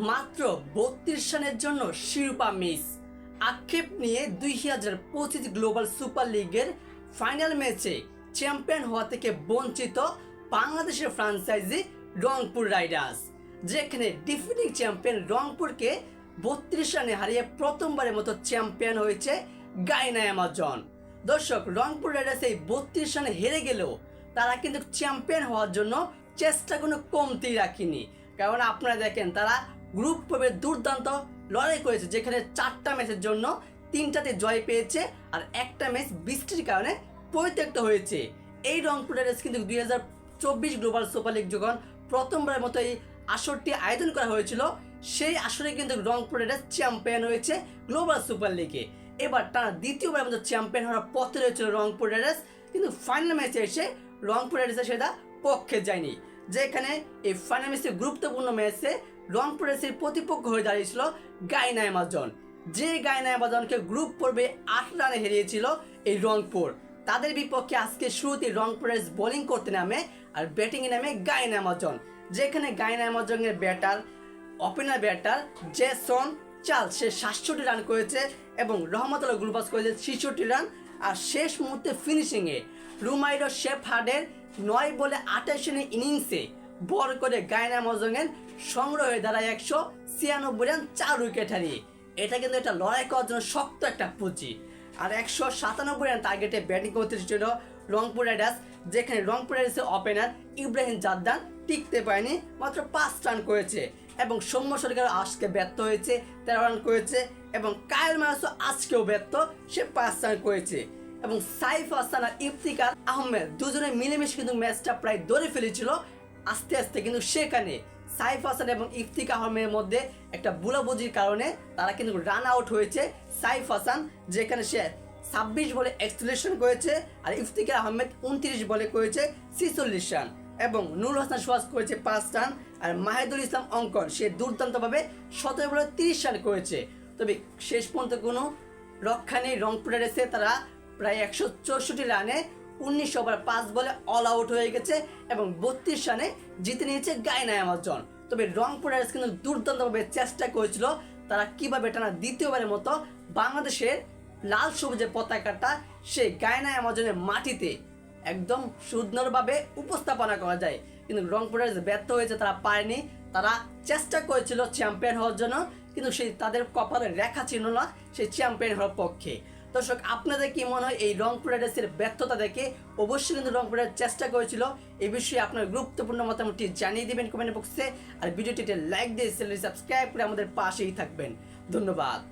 মাত্র বত্রিশ রানের জন্য শিরোপা মিস। আক্ষেপ নিয়ে দুই হাজার পঁচিশ গ্লোবাল সুপার লিগের ফাইনাল ম্যাচে চ্যাম্পিয়ন হওয়া থেকে বঞ্চিত বাংলাদেশের ফ্রাঞ্চাইজি রংপুর রাইডার্স, যেখানে ডিফিনিং চ্যাম্পিয়ন রংপুরকে বত্রিশ রানে হারিয়ে প্রথমবারের মতো চ্যাম্পিয়ন হয়েছে গাইনা অ্যামাজন। দর্শক, রংপুর রাইডার্স এই বত্রিশ রানে হেরে গেলেও তারা কিন্তু চ্যাম্পিয়ন হওয়ার জন্য চেষ্টা কোনো কমতি রাখেনি। কারণ আপনারা দেখেন, তারা গ্রুপ পর্বে দুর্দান্ত লড়াই করেছে, যেখানে চারটা ম্যাচের জন্য তিনটাতে জয় পেয়েছে আর একটা ম্যাচ বৃষ্টির কারণে পরিত্যক্ত হয়েছে। এই রংপুর রাইডার্স কিন্তু দুই হাজার চব্বিশ গ্লোবাল সুপার লিগ যখন প্রথমবারের মতো এই আসরটি আয়োজন করা হয়েছিল, সেই আসরে কিন্তু রংপুর রাইডার্স চ্যাম্পিয়ন হয়েছে গ্লোবাল সুপার লিগে এবার টানা দ্বিতীয়বার মতো চ্যাম্পিয়ন হওয়ার পথে রয়েছিল রংপুর রাইডার্স কিন্তু ফাইনাল ম্যাচে এসে রংপুর রাইডার্সের সেটা পক্ষে যায়নি। যেখানে এই ফাইনাল ম্যাচে গুরুত্বপূর্ণ ম্যাচে রংপুর রাইডার্সের প্রতিপক্ষ হয়ে দাঁড়িয়েছিল গাইনা অ্যামাজন যে গাইনা অ্যামাজনকে গ্রুপ পর্বে আট রানে হারিয়েছিল এই রংপুর। তাদের বিপক্ষে আজকে শুরুতে রংপুর রাইডার্স বোলিং করতে নামে আর ব্যাটিংয়ে নামে গাইনা অ্যামাজন যেখানে গাইনা অ্যামাজনের ব্যাটার ওপেনার ব্যাটার জেসন চাল, সে সাতষট্টি রান করেছে এবং রহমতুল্লাহ গুলবাস করেছে ছিষট্টি রান আর শেষ মুহূর্তে ফিনিশিংয়ে রুমাইডো শেফ হার্ডের নয় বলে আঠাশ রানের ইনিংসে বল করে গায়না মজঙ্গের সংগ্রহ দাঁড়ায় একশো ছিয়ানব্বই রান, চার উইকেট হারিয়ে। এটা কিন্তু একটা লড়াই করার জন্য শক্ত একটা পুঁজি। আর একশো সাতানব্বই রান টার্গেটে ব্যাটিং করতে ছিল রংপুর রাইডার্স যেখানে রংপুর রাইডার্সের ওপেনার ইব্রাহিম জাদ্দান টিকতে পারেনি, মাত্র পাঁচ রান করেছে। এবং সৌম্য সরকার আজকে ব্যর্থ হয়েছে, তেরো রান করেছে, এবং কায়েল মারাসও আজকেও ব্যর্থ, সে পাঁচ রান করেছে। এবং সাইফ হাসান আর ইফতিকার আহমেদ দুজনে মিলেমিশে কিন্তু ম্যাচটা প্রায় ধরে ফেলেছিল আস্তে আস্তে কিন্তু সেখানে সাইফ হাসান এবং ইফতিকা আহমেদের মধ্যে একটা বুলাবুজির কারণে তারা কিন্তু রান আউট হয়েছে সাইফ হাসান, যেখানে সে ছাব্বিশ বলে এক্সলেশন করেছে আর ইফতিকার আহমেদ উনত্রিশ বলে করেছে ছিচল্লিশ রান এবং নুর হাসান সোয়াজ করেছে পাঁচ রান আর মাহিদুল ইসলাম অঙ্কন সে দুর্দান্তভাবে সতেরো বলে তিরিশ রান করেছে। তবে শেষ পর্যন্ত কোনো রক্ষা নেই রংপুর রাইডার্সে তারা প্রায় একশো চৌষট্টি রানে উনিশ ওভার পাঁচ বলে অল আউট হয়ে গেছে এবং বত্রিশ রানে জিতে নিয়েছে গায়না অ্যামাজন তবে রংপুর রাইডার্স কিন্তু দুর্দান্তভাবে চেষ্টা করেছিল তারা কীভাবে টানা দ্বিতীয়বারের মতো বাংলাদেশের লাল সবুজের পতাকাটা সেই গায়না অ্যামাজনের মাটিতে একদম সুন্দরভাবে উপস্থাপনা করা যায়। কিন্তু রংপুর রাইডার্স ব্যর্থ হয়েছে, তারা পায়নি তারা চেষ্টা করেছিল চ্যাম্পিয়ন হওয়ার জন্য, কিন্তু সেই তাদের কপালে রেখা ছিল না, সেই চ্যাম্পিয়ন হওয়ার পক্ষে। দর্শক, আপনাদের কি মনে হয় এই রংপুর রাইডার্সের ব্যর্থতা দেখে? অবশ্যই কিন্তু রংপুর রাইডার্স চেষ্টা করেছিল। এই বিষয়ে আপনার গুরুত্বপূর্ণ মতামতটি জানিয়ে দিবেন কমেন্ট বক্সে আর ভিডিওটিতে লাইক দিয়ে সাবস্ক্রাইব করে আমাদের পাশেই থাকবেন। ধন্যবাদ।